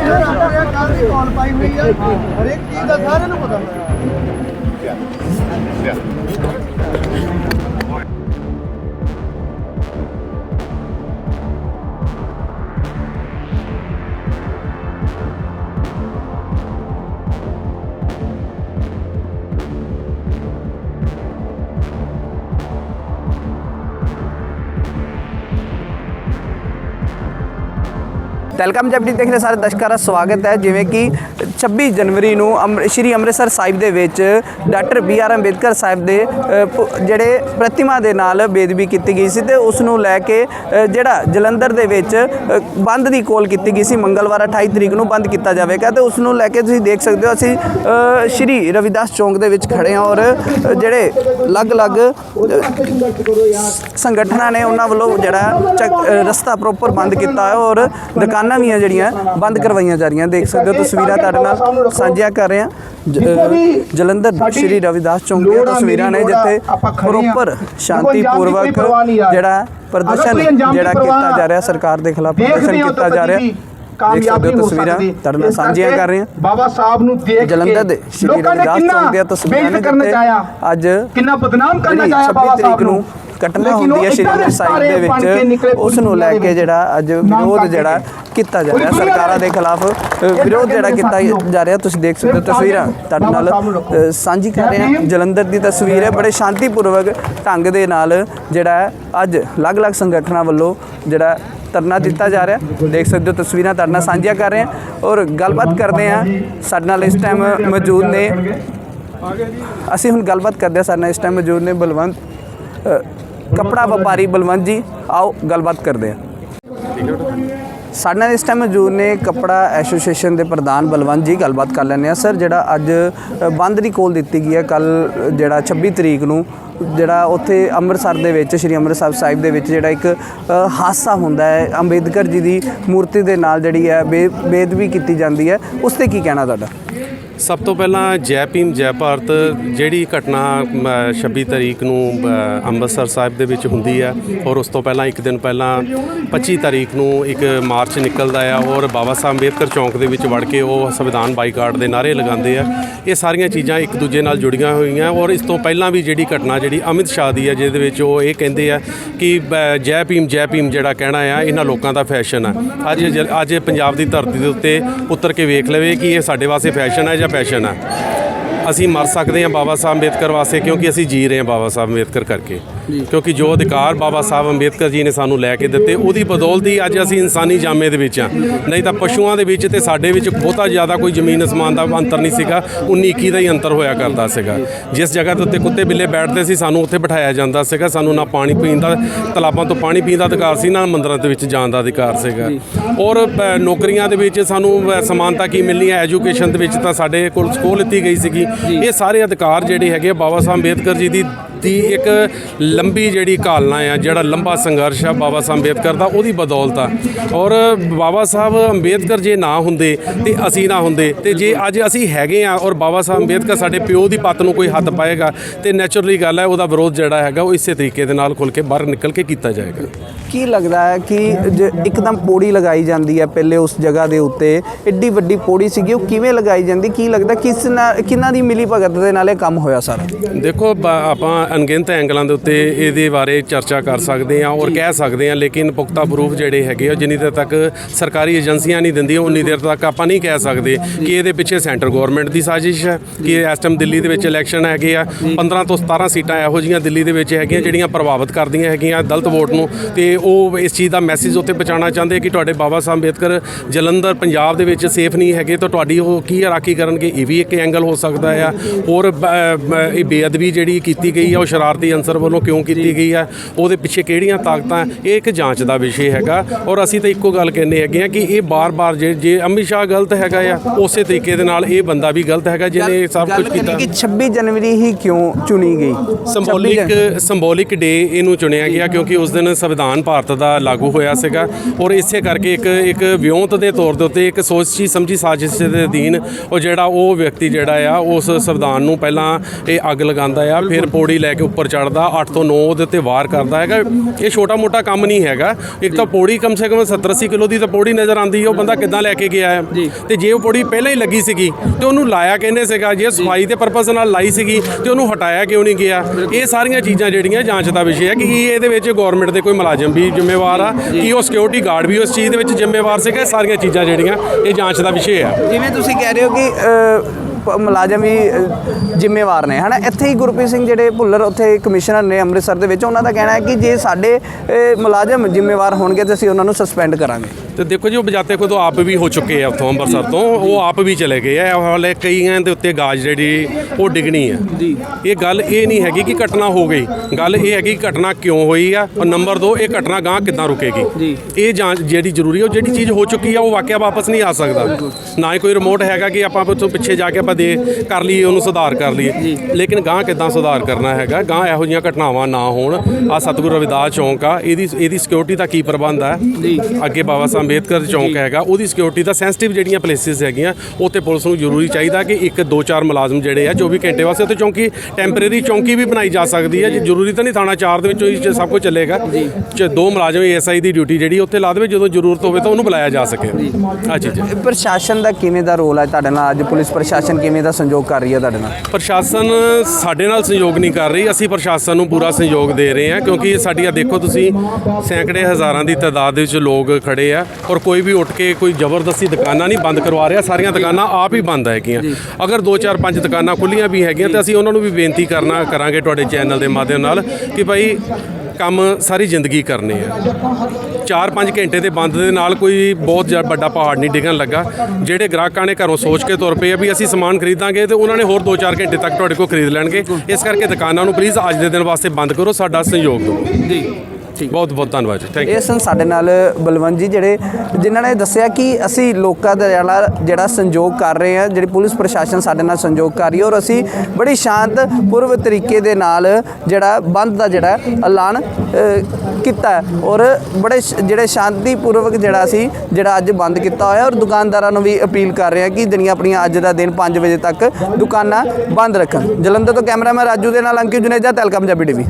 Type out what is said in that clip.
ਕੌਣ ਪਾਈ ਹੋਈ ਆ? ਹਰੇਕ ਚੀਜ਼ ਦਾ ਸਾਰਿਆਂ ਨੂੰ ਪਤਾ। ਹੋਇਆ ਵੈਲਕਮ ਜਪਟੀ ਦੇਖ ਰਹੇ ਸਾਰੇ ਦਰਸ਼ਕਾਂ ਦਾ ਸਵਾਗਤ ਹੈ। ਜਿਵੇਂ ਕਿ 26 ਜਨਵਰੀ ਨੂੰ ਅੰਮ੍ਰਿ- ਸ਼੍ਰੀ ਅੰਮ੍ਰਿਤਸਰ ਸਾਹਿਬ ਦੇ ਵਿੱਚ doctor B R Ambedkar Sahib ਦੇ ਅ, ਜਿਹੜੇ ਪ੍ਰਤਿਮਾ ਦੇ ਨਾਲ ਬੇਦਬੀ ਕੀਤੀ ਗਈ ਸੀ ਤੇ ਉਸ ਨੂੰ ਲੈ ਕੇ ਜਿਹੜਾ ਜਲੰਧਰ ਦੇ ਵਿੱਚ ਬੰਦ ਦੀ ਕੋਲ ਕੀਤੀ ਗਈ ਸੀ। ਮੰਗਲਵਾਰ 28 ਤਰੀਕ ਨੂੰ ਬੰਦ ਕੀਤਾ ਜਾਵੇਗਾ ਤੇ ਉਸ ਨੂੰ ਲੈ ਕੇ ਤੁਸੀਂ ਦੇਖ ਸਕਦੇ ਹੋ ਅਸੀਂ ਸ਼੍ਰੀ ਰਵਿਦਾਸ ਚੌਂਕ ਦੇ ਵਿੱਚ ਖੜੇ ਹਾਂ ਔਰ ਜਿਹੜੇ ਅਲੱਗ-ਅਲੱਗ ਸੰਗਠਨਾਂ ਨੇ ਉਹਨਾਂ ਵੱਲੋਂ ਜਿਹੜਾ ਚੱਕ- ਰਸਤਾ ਪ੍ਰੋਪਰ ਬੰਦ ਕੀਤਾ ਹੈ ਔਰ ਦੁਕਾਨ ਵੀ ਆ ਜਿਹੜੀਆਂ ਬੰਦ ਕਰਵਾਈਆਂ ਜਾ ਰਹੀਆਂ। ਦੇਖ ਸਕਦੇ ਹੋ ਤਸਵੀਰਾਂ ਤੁਹਾਡੇ ਨਾਲ ਸਾਂਝੀਆਂ ਕਰ ਰਹੇ ਹਾਂ। ਜਲੰਧਰ ਸ਼੍ਰੀ ਰਵਿਦਾਸ ਚੌਂਕ ਦੀਆਂ ਤਸਵੀਰਾਂ ਨੇ ਜਿੱਥੇ ਪ੍ਰੋਪਰ ਸ਼ਾਂਤੀਪੂਰਵਕ ਜਿਹੜਾ ਪ੍ਰਦਰਸ਼ਨ ਜਿਹੜਾ ਕੀਤਾ ਜਾ ਰਿਹਾ ਸਰਕਾਰ ਦੇ ਖਿਲਾਫ ਪ੍ਰਦਰਸ਼ਨ ਕੀਤਾ ਜਾ ਰਿਹਾ। ਸਕਦੇ ਹੋ ਤਸਵੀਰਾਂ ਤੁਹਾਡੇ ਨਾਲ ਸਾਂਝੀਆਂ ਕਰ ਰਹੇ ਹਾਂ। ਬਾਬਾ ਸਾਹਿਬ ਨੂੰ ਦੇਖ ਕੇ ਜਲੰਧਰ ਦੇ ਸ਼੍ਰੀ ਰਵਿਦਾਸ ਚੌਂਕ ਦੀਆਂ ਤਸਵੀਰਾਂ ਨੇ ਅੱਜ ਕਿੰਨਾ ਬਦਨਾਮ ਕਰਨਾ ਚਾਹਿਆ 26 ਬਾਬਾ ਸਾਹਿਬ ਨੂੰ ਘਟਨਾ ਹੁੰਦੀ ਹੈ ਉਹ ਸ਼੍ਰੀ ਇੱਦਾਂ ਅੰਮ੍ਰਿਤਸਰ ਸਾਹਿਬ ਦੇ ਵਿੱਚ ਉਸ ਨੂੰ ਲੈ ਕੇ ਜਿਹੜਾ ਅੱਜ ਵਿਰੋਧ ਜਿਹੜਾ ਕੀਤਾ ਜਾ ਰਿਹਾ ਸਰਕਾਰਾਂ ਦੇ ਖਿਲਾਫ ਵਿਰੋਧ ਜਿਹੜਾ ਕੀਤਾ ਜਾ ਰਿਹਾ ਤੁਸੀਂ ਦੇਖ ਸਕਦੇ ਹੋ ਤਸਵੀਰਾਂ ਤੁਹਾਡੇ ਨਾਲ ਸਾਂਝੀ ਕਰ ਰਹੇ ਹਾਂ। ਜਲੰਧਰ ਦੀ ਤਸਵੀਰ ਹੈ ਬੜੇ ਸ਼ਾਂਤੀਪੂਰਵਕ ਢੰਗ ਦੇ ਨਾਲ ਜਿਹੜਾ ਅੱਜ ਅਲੱਗ-ਅਲੱਗ ਸੰਗਠਨਾਂ ਵੱਲੋਂ ਜਿਹੜਾ ਧਰਨਾ ਦਿੱਤਾ ਜਾ ਰਿਹਾ। ਦੇਖ ਸਕਦੇ ਹੋ ਤਸਵੀਰਾਂ ਤੁਹਾਡੇ ਨਾਲ ਸਾਂਝੀਆਂ ਕਰ ਰਹੇ ਹਾਂ ਔਰ ਗੱਲਬਾਤ ਕਰਦੇ ਹਾਂ। ਸਾਡੇ ਨਾਲ ਇਸ ਟਾਈਮ ਮੌਜੂਦ ਨੇ। ਅਸੀਂ ਹੁਣ ਗੱਲਬਾਤ ਕਰਦੇ ਹਾਂ ਸਾਡੇ ਨਾਲ ਇਸ ਟਾਈਮ ਮੌਜੂਦ ਨੇ ਬਲਵੰਤ ਕੱਪੜਾ ਵਪਾਰੀ ਬਲਵੰਤ ਜੀ ਆਓ ਗੱਲਬਾਤ ਕਰਦੇ ਹਾਂ। ਸਾਡੇ ਨਾਲ ਇਸ ਟਾਈਮ ਮੌਜੂਦ ਨੇ ਕੱਪੜਾ ਐਸੋਸੀਏਸ਼ਨ ਦੇ ਪ੍ਰਧਾਨ ਬਲਵੰਤ ਜੀ ਗੱਲਬਾਤ ਕਰ ਲੈਂਦੇ ਆ ਸਰ ਜਿਹੜਾ ਅੱਜ ਅ, ਬੰਦ ਦੀ ਕੋਲ ਦਿੱਤੀ ਗਈ ਹੈ ਕੱਲ ਜਿਹੜਾ 26 ਤਰੀਕ ਨੂੰ ਜਿਹੜਾ ਉੱਥੇ ਅੰਮ੍ਰਿਤਸਰ ਦੇ ਵਿੱਚ ਸ਼੍ਰੀ ਅੰਮ੍ਰਿਤਸਰ ਸਾਹਿਬ ਦੇ ਵਿੱਚ ਜਿਹੜਾ ਇੱਕ ਹਾਦਸਾ ਹੁੰਦਾ ਹੈ ਅੰਬੇਦਕਰ ਜੀ ਦੀ ਮੂਰਤੀ ਦੇ ਨਾਲ ਜਿਹੜੀ ਹੈ ਬੇ- ਬੇਅਦਬੀ ਕੀਤੀ ਜਾਂਦੀ ਹੈ। ਉਸ ਤੇ ਕੀ ਕਹਿਣਾ ਤੁਹਾਡਾ? ਸਭ ਤੋਂ ਪਹਿਲਾਂ ਜੈ ਭੀਮ ਜੈ ਭਾਰਤ ਜਿਹੜੀ ਘਟਨਾ ਮ, 26 ਤਰੀਕ ਨੂੰ ਅ, ਅੰਮ੍ਰਿਤਸਰ ਸਾਹਿਬ ਦੇ ਵਿੱਚ ਹੁੰਦੀ ਹੈ ਔਰ ਉਸ ਤੋਂ ਪਹਿਲਾਂ ਇੱਕ ਦਿਨ ਪਹਿਲਾਂ 25 ਤਰੀਕ ਨੂੰ ਇੱਕ ਮਾਰਚ ਨਿਕਲਦਾ ਆ ਔਰ ਬਾਬਾ ਸਾਹਿਬ ਅੰਬੇਦਕਰ ਚੌਂਕ ਦੇ ਵਿੱਚ ਵੜ ਕੇ ਉਹ ਸੰਵਿਧਾਨ ਬਾਈਕਾਟ ਦੇ ਨਾਅਰੇ ਲਗਾਉਂਦੇ ਆ। ਇਹ ਸਾਰੀਆਂ ਚੀਜ਼ਾਂ ਇੱਕ ਦੂਜੇ ਨਾਲ ਜੁੜੀਆਂ ਹੋਈਆਂ ਔਰ ਇਸ ਤੋਂ ਪਹਿਲਾਂ ਵੀ ਜਿਹੜੀ ਘਟਨਾ ਜਿਹੜੀ ਅਮਿਤ ਸ਼ਾਹ ਦੀ ਹੈ ਜਿਹਦੇ ਵਿੱਚ ਉਹ ਇਹ ਕਹਿੰਦੇ ਆ ਕਿ ਬ- ਜੈ ਭੀਮ ਜੈ ਭੀਮ ਜਿਹੜਾ ਕਹਿਣਾ ਆ ਇਹਨਾਂ ਲੋਕਾਂ ਦਾ ਫੈਸ਼ਨ ਆ। ਅੱਜ ਜ- ਅੱਜ ਪੰਜਾਬ ਦੀ ਧਰਤੀ ਦੇ ਉੱਤੇ ਉਤਰ ਕੇ ਵੇਖ ਲਵੇ ਕਿ ਇਹ ਸਾਡੇ ਵਾਸਤੇ ਫੈਸ਼ਨ ਹੈ ਜਾਂ ਪੈਸ਼ਨ ਆ। ਅਸੀਂ ਮਰ ਸਕਦੇ ਹਾਂ ਬਾਬਾ ਸਾਹਿਬ ਅੰਬੇਦਕਰ ਵਾਸਤੇ ਕਿਉਂਕਿ ਅਸੀਂ ਜੀ ਰਹੇ ਹਾਂ ਬਾਬਾ ਸਾਹਿਬ ਅੰਬੇਦਕਰ ਕਰਕੇ। ਕਿਉਂਕਿ ਜੋ ਅਧਿਕਾਰ ਬਾਬਾ ਸਾਹਿਬ ਅੰਬੇਦਕਰ ਜੀ ਨੇ ਸਾਨੂੰ ਲੈ ਕੇ ਦਿੱਤੇ ਉਹਦੀ ਬਦੌਲਤ ਹੀ ਅੱਜ ਅਸੀਂ ਇਨਸਾਨੀ ਜਾਮੇ ਦੇ ਵਿੱਚ ਆ ਨਹੀਂ ਤਾਂ ਪਸ਼ੂਆਂ ਦੇ ਵਿੱਚ ਤੇ ਸਾਡੇ ਵਿੱਚ ਬਹੁਤਾ ਜ਼ਿਆਦਾ ਕੋਈ ਜ਼ਮੀਨ ਅਸਮਾਨ ਦਾ ਅੰਤਰ ਨਹੀਂ ਸੀਗਾ 19 21 ਦਾ ਹੀ ਅੰਤਰ ਹੋਇਆ ਕਰਦਾ ਸੀਗਾ। ਜਿਸ ਜਗ੍ਹਾ ਦੇ ਉੱਤੇ ਕੁੱਤੇ ਬਿੱਲੇ ਬੈਠਦੇ ਸੀ ਸਾਨੂੰ ਉੱਥੇ ਬਿਠਾਇਆ ਜਾਂਦਾ ਸੀਗਾ। ਸਾਨੂੰ ਨਾ ਪਾਣੀ ਪੀਣ ਦਾ ਤਲਾਬਾਂ ਤੋਂ ਪਾਣੀ ਪੀਣ ਦਾ ਅਧਿਕਾਰ ਸੀ ਨਾ ਮੰਦਰਾਂ ਦੇ ਵਿੱਚ ਜਾਣ ਦਾ ਅਧਿਕਾਰ ਸੀਗਾ। ਔਰ ਨੌਕਰੀਆਂ ਦੇ ਵਿੱਚ ਸਾਨੂੰ ਸਮਾਨਤਾ ਕੀ ਮਿਲਣੀ ਹੈ? ਐਜੂਕੇਸ਼ਨ ਦੇ ਵਿੱਚ ਤਾਂ ਸਾਡੇ ਕੋਲ ਸਕੂਲ ਲਿੱਤੀ ਗਈ ਸੀਗੀ। ਇਹ ਸਾਰੇ ਅਧਿਕਾਰ ਜਿਹੜੇ ਹੈਗੇ ਬਾਬਾ ਸਾਹਿਬ ਅੰਬੇਦਕਰ ਜੀ ਦੀ ਦੀ ਇੱਕ ਲੰਬੀ ਜਿਹੜੀ ਘਾਲਣਾ ਆ ਜਿਹੜਾ ਲੰਬਾ ਸੰਘਰਸ਼ ਆ ਬਾਬਾ ਸਾਹਿਬ ਅੰਬੇਦਕਰ ਦਾ ਉਹਦੀ ਬਦੌਲਤ ਆ। ਔਰ ਬਾਬਾ ਸਾਹਿਬ ਅੰਬੇਦਕਰ ਜੇ ਨਾ ਹੁੰਦੇ ਤੇ ਅਸੀਂ ਨਾ ਹੁੰਦੇ ਤੇ ਜੇ ਅੱਜ ਅਸੀਂ ਹੈਗੇ ਆ ਔਰ ਬਾਬਾ ਸਾਹਿਬ ਅੰਬੇਦਕਰ ਸਾਡੇ ਪਿਓ ਦੀ ਪੱਤ ਨੂੰ ਕੋਈ ਹੱਥ ਪਾਏਗਾ ਤੇ ਨੈਚੁਰਲੀ ਗੱਲ ਹੈ ਉਹਦਾ ਵਿਰੋਧ ਜਿਹੜਾ ਹੈਗਾ ਉਹ ਇਸੇ ਤਰੀਕੇ ਦੇ ਨਾਲ ਖੁੱਲ ਕੇ ਬਾਹਰ ਨਿਕਲ ਕੇ ਕੀਤਾ ਜਾਏਗਾ। ਕੀ ਲੱਗਦਾ ਹੈ ਕਿ ਜ- ਇੱਕਦਮ ਪੌੜੀ ਲਗਾਈ ਜਾਂਦੀ ਹੈ ਪਹਿਲੇ ਉਸ ਜਗ੍ਹਾ ਦੇ ਉੱਤੇ ਏਡੀ ਵੱਡੀ ਪੌੜੀ ਸੀਗੀ ਉਹ ਕਿਵੇਂ ਲਗਾਈ ਜਾਂਦੀ? ਕੀ ਲੱਗਦਾ ਕਿਸ ਨਾਲ ਕਿੰਨਾ ਦੀ ਮਿਲੀ ਭਗਤ ਦੇ ਨਾਲ ਇਹ ਕੰਮ ਹੋਇਆ ਸਾਰਾ? ਦੇਖੋ ਆਪਾਂ ਅਣਗਿਣਤ ਐਂਗਲਾਂ ਦੇ ਉੱਤੇ ਇਹਦੇ ਬਾਰੇ ਚਰਚਾ ਕਰ ਸਕਦੇ ਹਾਂ ਔਰ ਕਹਿ ਸਕਦੇ ਹਾਂ ਲੇਕਿਨ ਪੁਖਤਾ ਪ੍ਰੂਫ ਜਿਹੜੇ ਹੈਗੇ ਆ ਜਿੰਨੀ ਦੇਰ ਤੱਕ ਸਰਕਾਰੀ ਏਜੰਸੀਆਂ ਨਹੀਂ ਦਿੰਦੀਆਂ ਉਨੀ ਦੇਰ ਤੱਕ ਆਪਾਂ ਨਹੀਂ ਕਹਿ ਸਕਦੇ ਕਿ ਇਹਦੇ ਪਿੱਛੇ ਸੈਂਟਰ ਗਵਰਨਮੈਂਟ ਦੀ ਸਾਜ਼ਿਸ਼ ਹੈ ਕਿ ਇਸ ਟਾਈਮ ਦਿੱਲੀ ਦੇ ਵਿੱਚ ਇਲੈਕਸ਼ਨ ਹੈਗੇ ਆ। 15 ਤੋਂ 17 ਸੀਟਾਂ ਇਹੋ ਜਿਹੀਆਂ ਦਿੱਲੀ ਦੇ ਵਿੱਚ ਹੈਗੀਆਂ ਜਿਹੜੀਆਂ ਪ੍ਰਭਾਵਿਤ ਕਰਦੀਆਂ ਹੈਗੀਆਂ ਦਲਿਤ ਵੋਟ ਨੂੰ। ਤੇ ਉਹ ਇਸ ਚੀਜ਼ ਦਾ ਮੈਸੇਜ ਉੱਥੇ ਪਹੁੰਚਾਉਣਾ ਚਾਹੁੰਦੇ ਕਿ ਤੁਹਾਡੇ ਬਾਬਾ ਸਾਹਿਬ ਅੰਬੇਦਕਰ ਜਲੰਧਰ ਪੰਜਾਬ ਦੇ ਵਿੱਚ ਸੇਫ ਨਹੀਂ ਹੈਗੇ ਤਾਂ ਤੁਹਾਡੀ ਉਹ ਕੀ ਰਾਖੀ ਕਰਨਗੇ? ਇਹ ਵੀ ਇੱਕ ਐਂਗਲ ਹੋ ਸਕਦਾ ਆ। ਔਰ ਇਹ ਬੇਅਦਬੀ ਜਿਹੜੀ ਕੀਤੀ ਗਈ ਆ ਉਹ ਸ਼ਰਾਰਤੀ ਅੰਸਰ ਵੱਲੋਂ ਕਿਉਂ ਕੀਤੀ ਗਈ ਆ ਉਹਦੇ ਪਿੱਛੇ ਕਿਹੜੀਆਂ ਤਾਕਤਾਂ ਇਹ ਇੱਕ ਜਾਂਚ ਦਾ ਵਿਸ਼ੇ ਹੈਗਾ। ਔਰ ਅਸੀਂ ਤਾਂ ਇੱਕੋ ਗੱਲ ਕਹਿੰਦੇ ਹੈਗੇ ਆ ਕਿ ਇਹ ਬਾਰ-ਬਾਰ ਜੇ ਜੇ ਅਮਿਤ ਸ਼ਾਹ ਗਲਤ ਹੈਗਾ ਆ ਉਸੇ ਤਰੀਕੇ ਦੇ ਨਾਲ ਇਹ ਬੰਦਾ ਵੀ ਗਲਤ ਹੈਗਾ ਜਿਹਨੇ ਸਭ ਕੁਝ ਕੀਤਾ। ਕਿ 26 ਜਨਵਰੀ ਹੀ ਕਿਉਂ ਚੁਣੀ ਗਈ? 26 ਸਿੰਬੋਲਿਕ ਸਿੰਬੋਲਿਕ ਡੇ ਇਹਨੂੰ ਚੁਣਿਆ ਗਿਆ ਕਿਉਂਕਿ ਉਸ ਦਿਨ ਸੰਵਿਧਾਨ ਭਾਰਤ ਦਾ ਲਾਗੂ ਹੋਇਆ ਸੀਗਾ। ਔਰ ਇਸੇ ਕਰਕੇ ਇੱਕ ਇੱਕ ਵਿਉਂਤ ਦੇ ਤੌਰ ਦੇ ਉੱਤੇ ਇੱਕ ਸੋਚੀ ਸਮਝੀ ਸਾਜ਼ਿਸ਼ ਦੇ ਅਧੀਨ ਉਹ ਜਿਹੜਾ ਉਹ ਵਿਅਕਤੀ ਜਿਹੜਾ ਆ ਉਸ ਸੰਵਿਧਾਨ ਨੂੰ ਪਹਿਲਾਂ ਇਹ ਅੱਗ ਲਗਾਉਂਦਾ ਆ ਫਿਰ ਪੌੜੀ ਲੈ ਕੇ ਉੱਪਰ ਚੜਦਾ 8 ਤੋਂ 9 ਉਹਦੇ ਉੱਤੇ ਵਾਰ ਕਰਦਾ ਹੈਗਾ। ਇਹ ਛੋਟਾ ਮੋਟਾ ਕੰਮ ਨਹੀਂ ਹੈਗਾ। ਇੱਕ ਤਾਂ ਪੌੜੀ ਕਮ ਸੇ ਕਮ 70 80 ਕਿਲੋ ਦੀ ਤਾਂ ਪੌੜੀ ਨਜ਼ਰ ਆਉਂਦੀ ਹੈ। ਉਹ ਬੰਦਾ ਕਿੱਦਾਂ ਲੈ ਕੇ ਗਿਆ ਹੈ? ਤੇ ਜੇ ਉਹ ਪੌੜੀ ਪਹਿਲਾਂ ਹੀ ਲੱਗੀ ਸੀਗੀ ਤੇ ਉਹਨੂੰ ਲਾਇਆ ਕਹਿੰਦੇ ਸੀਗਾ ਜੇ ਸਫ਼ਾਈ ਦੇ ਪਰਪਸ ਨਾਲ ਲਾਈ ਸੀਗੀ ਤੇ ਉਹਨੂੰ ਹਟਾਇਆ ਕਿਉਂ ਨਹੀਂ ਗਿਆ? ਇਹ ਸਾਰੀਆਂ ਚੀਜ਼ਾਂ ਜਿਹੜੀਆਂ ਜਾਂਚ ਦਾ ਵਿਸ਼ੇ ਹੈ ਕਿ ਕੀ ਇਹਦੇ ਵਿੱਚ ਗਵਰਨਮੈਂਟ ਦੇ ਕੋਈ ਮੁਲਾਜ਼ਮ ਵੀ ਜ਼ਿੰਮੇਵਾਰ ਆ ਕੀ ਉਹ ਸਿਕਿਉਰਿਟੀ ਗਾਰਡ ਵੀ ਉਸ ਚੀਜ਼ ਦੇ ਵਿੱਚ ਜ਼ਿੰਮੇਵਾਰ ਸੀਗਾ? ਇਹ ਸਾਰੀਆਂ ਚੀਜ਼ਾਂ ਜਿਹੜੀਆਂ ਇਹ ਜਾਂਚ ਦਾ ਵਿਸ਼ੇ ਆ ਜਿਵੇਂ ਤੁਸੀਂ ਕਹਿ ਰਹੇ ਹੋ ਕਿ ਮੁਲਾਜ਼ਮ ਵੀ ਜ਼ਿੰਮੇਵਾਰ ਨੇ ਹਨਾ? ਇੱਥੇ ਹੀ ਗੁਰਪ੍ਰੀਤ ਸਿੰਘ ਜਿਹੜੇ ਭੁੱਲਰ ਉੱਥੇ ਕਮਿਸ਼ਨਰ ਨੇ ਅੰਮ੍ਰਿਤਸਰ ਦੇ ਵਿੱਚ ਉਹਨਾਂ ਦਾ ਕਹਿਣਾ ਹੈ ਕਿ ਜੇ ਸਾਡੇ ਮੁਲਾਜ਼ਮ ਜ਼ਿੰਮੇਵਾਰ ਹੋਣਗੇ ਤੇ ਅਸੀਂ ਉਹਨਾਂ ਨੂੰ ਸਸਪੈਂਡ ਕਰਾਂਗੇ। ਤੇ ਦੇਖੋ ਜੀ ਉਹ ਬਜਾਤੇ ਖੁਦ ਆਪ ਵੀ ਹੋ ਚੁੱਕੇ ਆ ਉੱਥੋਂ ਅੰਮ੍ਰਿਤਸਰ ਤੋਂ ਉਹ ਆਪ ਵੀ ਚਲੇ ਗਏ ਆ। ਹਾਲੇ ਕਈਆਂ ਦੇ ਉੱਤੇ ਗਾਜ ਜਿਹੜੀ ਉਹ ਡਿਗਣੀ ਆ। ਜੀ। ਇਹ ਗੱਲ ਇਹ ਨਹੀਂ ਹੈਗੀ ਕਿ ਘਟਨਾ ਹੋ ਗਈ। ਗੱਲ ਇਹ ਹੈਗੀ ਕਿ ਘਟਨਾ ਕਿਉਂ ਹੋਈ ਆ ਔਰ ਨੰਬਰ 2 ਇਹ ਘਟਨਾ ਗਾਂ ਕਿੱਦਾਂ ਰੁਕੇਗੀ? ਜੀ। ਇਹ ਜਾਂਚ ਜਿਹੜੀ ਜ਼ਰੂਰੀ ਉਹ ਜਿਹੜੀ ਚੀਜ਼ ਹੋ ਚੁੱਕੀ ਆ ਉਹ ਵਾਕਿਆ ਵਾਪਸ ਨਹੀਂ ਆ ਸਕਦਾ। ਨਾ ਹੀ ਕੋਈ ਰਿਮੋਟ ਹੈਗਾ ਕਿ ਆਪਾਂ ਉੱਥੋਂ ਪਿੱਛੇ ਜਾ ਕੇ ਆਪਾਂ ਦੇ ਕਰ ਲਈਏ ਉਹਨੂੰ ਸੁਧਾਰ ਕਰ ਲਈਏ। ਲੇਕਿਨ ਗਾਂ ਕਿੱਦਾਂ ਸੁਧਾਰ ਕਰਨਾ ਹੈਗਾ? ਗਾਂ ਇਹੋ ਜਿਹੀਆਂ ਘਟਨਾਵਾਂ ਨਾ ਹੋਣ। ਆ ਸਤਿਗੁਰੂ ਰਵਿਦਾਸ ਚੌਂਕ ਆ ਇਹਦੀ ਇਹਦੀ ਸਿਕਿਉਰਿਟੀ ਦਾ ਕੀ ਪ੍ਰਬੰਧ ਹੈ ਅੱਗੇ ਬਾਬਾ ਸਾਹਿਬ ਅੰਬੇਦਕਰ ਚੌਂਕ ਹੈਗਾ ਉਹਦੀ ਸਿਕਿਉਰਿਟੀ ਦਾ ਸੈਂਸਿਟਿਵ ਜਿਹੜੀਆਂ ਪਲੇਸਿਸ ਹੈਗੀਆਂ ਉੱਥੇ ਪੁਲਿਸ ਨੂੰ ਜ਼ਰੂਰੀ ਚਾਹੀਦਾ ਕਿ ਇੱਕ ਦੋ ਚਾਰ ਮੁਲਾਜ਼ਮ ਜਿਹੜੇ ਆ 24 ਘੰਟੇ ਵਾਸਤੇ ਉੱਥੇ ਚੌਂਕੀ ਟੈਂਪਰੇਰੀ ਚੌਂਕੀ ਵੀ ਬਣਾਈ ਜਾ ਸਕਦੀ ਹੈ ਜੇ ਜ਼ਰੂਰੀ ਤਾਂ ਨਹੀਂ ਥਾਣਾ ਚਾਰ ਦੇ ਵਿੱਚੋਂ ਹੀ ਸਭ ਕੁਝ ਚੱਲੇਗਾ। ਚ ਦੋ ਮੁਲਾਜ਼ਮ ਐਸਆਈ ਦੀ ਡਿਊਟੀ ਜਿਹੜੀ ਉੱਥੇ ਲਾ ਦੇਵੇ ਜਦੋਂ ਜ਼ਰੂਰਤ ਹੋਵੇ ਤਾਂ ਉਹਨੂੰ ਬੁਲਾਇਆ ਜਾ ਸਕੇ। ਆ ਚੀਜ਼। ਪ੍ਰਸ਼ਾਸਨ ਦਾ ਕਿਵੇਂ ਦਾ ਰੋਲ ਹੈ ਤੁਹਾਡੇ ਨਾਲ? ਅੱਜ ਪੁਲਿਸ ਪ੍ਰਸ਼ਾਸਨ ਕਿਵੇਂ ਦਾ ਸੰਯੋਗ ਕਰ ਰਹੀ ਹੈ ਤੁਹਾਡੇ ਨਾਲ? ਪ੍ਰਸ਼ਾਸਨ ਸਾਡੇ ਨਾਲ ਸਹਿਯੋਗ ਨਹੀਂ ਕਰ ਰਹੀ। ਅਸੀਂ ਪ੍ਰਸ਼ਾਸਨ ਨੂੰ ਪੂਰਾ ਸਹਿਯੋਗ ਦੇ ਰਹੇ ਹਾਂ ਕਿਉਂਕਿ ਸਾਡੀਆਂ ਦੇਖੋ ਤੁਸੀਂ ਸੈਂਕੜੇ ਹਜ਼ਾਰਾਂ ਦੀ ਤਾਦਾਦ ਦੇ ਵਿੱਚ ਲੋਕ ਖੜੇ ਆ ਔਰ ਕੋਈ ਵੀ ਉੱਠ ਕੇ ਕੋਈ ਜ਼ਬਰਦਸਤੀ ਦੁਕਾਨਾਂ ਨਹੀਂ ਬੰਦ ਕਰਵਾ ਰਿਹਾ। ਸਾਰੀਆਂ ਦੁਕਾਨਾਂ ਆਪ ਹੀ ਬੰਦ ਹੈਗੀਆਂ। ਅਗਰ 2 4 5 ਦੁਕਾਨਾਂ ਖੁੱਲੀਆਂ ਵੀ ਹੈਗੀਆਂ ਤੇ ਅਸੀਂ ਉਹਨਾਂ ਨੂੰ ਵੀ ਬੇਨਤੀ ਕਰਨਾ ਕਰਾਂਗੇ ਤੁਹਾਡੇ ਚੈਨਲ ਦੇ ਮਾਧਿਅਮ ਨਾਲ ਕਿ ਭਾਈ ਕੰਮ ਸਾਰੀ ਜ਼ਿੰਦਗੀ ਕਰਨੇ ਆ। 4-5 ਘੰਟੇ ਦੇ ਬੰਦ ਦੇ ਨਾਲ ਕੋਈ ਬਹੁਤ ਜ਼ਿਆ- ਵੱਡਾ ਪਹਾੜ ਨਹੀਂ ਡਿੱਗਣ ਲੱਗਾ, ਜਿਹੜੇ ਗ੍ਰਾਹਕਾਂ ਨੇ ਘਰੋਂ ਸੋਚ ਕੇ ਤੁਰ ਪਏ ਆ ਵੀ ਅਸੀਂ ਸਮਾਨ ਖਰੀਦਾਂਗੇ ਤੇ ਉਹਨਾਂ ਨੇ ਹੋਰ 2-4 ਘੰਟੇ ਤੱਕ ਤੁਹਾਡੇ ਕੋਲ ਖਰੀਦ ਲੈਣਗੇ। ਇਸ ਕਰਕੇ ਦੁਕਾਨਾਂ ਨੂੰ ਪਲੀਜ਼ ਅੱਜ ਦੇ ਦਿਨ ਵਾਸਤੇ ਬੰਦ ਕਰੋ, ਸਾਡਾ ਸਹਿਯੋਗ ਦਿਓ। ਜੀ। ਬਹੁਤ ਬਹੁਤ ਧੰਨਵਾਦ ਜੀ। ਥੈਂਕ ਯੂ ਇਹ ਸਨ ਸਾਡੇ ਨਾਲ ਬਲਵੰਤ ਜੀ ਜਿਹੜੇ ਜਿਨ੍ਹਾਂ ਨੇ ਦੱਸਿਆ ਕਿ ਅਸੀਂ ਲੋਕਾਂ ਦਾ ਜਿਹੜਾ ਜਿਹੜਾ ਸੰਯੋਗ ਕਰ ਰਹੇ ਹਾਂ ਜਿਹੜੀ ਪੁਲਿਸ ਪ੍ਰਸ਼ਾਸਨ ਸਾਡੇ ਨਾਲ ਸੰਯੋਗ ਕਰ ਰਹੀ ਹੈ ਔਰ ਅਸੀਂ ਬੜੀ ਸ਼ਾਂਤ ਪੂਰਵ ਤਰੀਕੇ ਦੇ ਨਾਲ ਜਿਹੜਾ ਬੰਦ ਦਾ ਜਿਹੜਾ ਐਲਾਨ ਕੀਤਾ ਔਰ ਬੜੇ ਜਿਹੜੇ ਸ਼ਾਂਤੀਪੂਰਵਕ ਜਿਹੜਾ ਅਸੀਂ ਜਿਹੜਾ ਅੱਜ ਬੰਦ ਕੀਤਾ ਹੋਇਆ ਔਰ ਦੁਕਾਨਦਾਰਾਂ ਨੂੰ ਵੀ ਅਪੀਲ ਕਰ ਰਹੇ ਹਾਂ ਕਿ ਜਿਹੜੀਆਂ ਆਪਣੀਆਂ ਅੱਜ ਦਾ ਦਿਨ 5 ਵਜੇ ਤੱਕ ਦੁਕਾਨਾਂ ਬੰਦ ਰੱਖਣ। ਜਲੰਧਰ ਤੋਂ ਕੈਮਰਾਮੈਨ ਰਾਜੂ ਦੇ ਨਾਲ ਅੰਕਿਤ ਜੁਨੇਜਾ ਤਲਕਾ ਪੰਜਾਬੀ ਟੀਵੀ।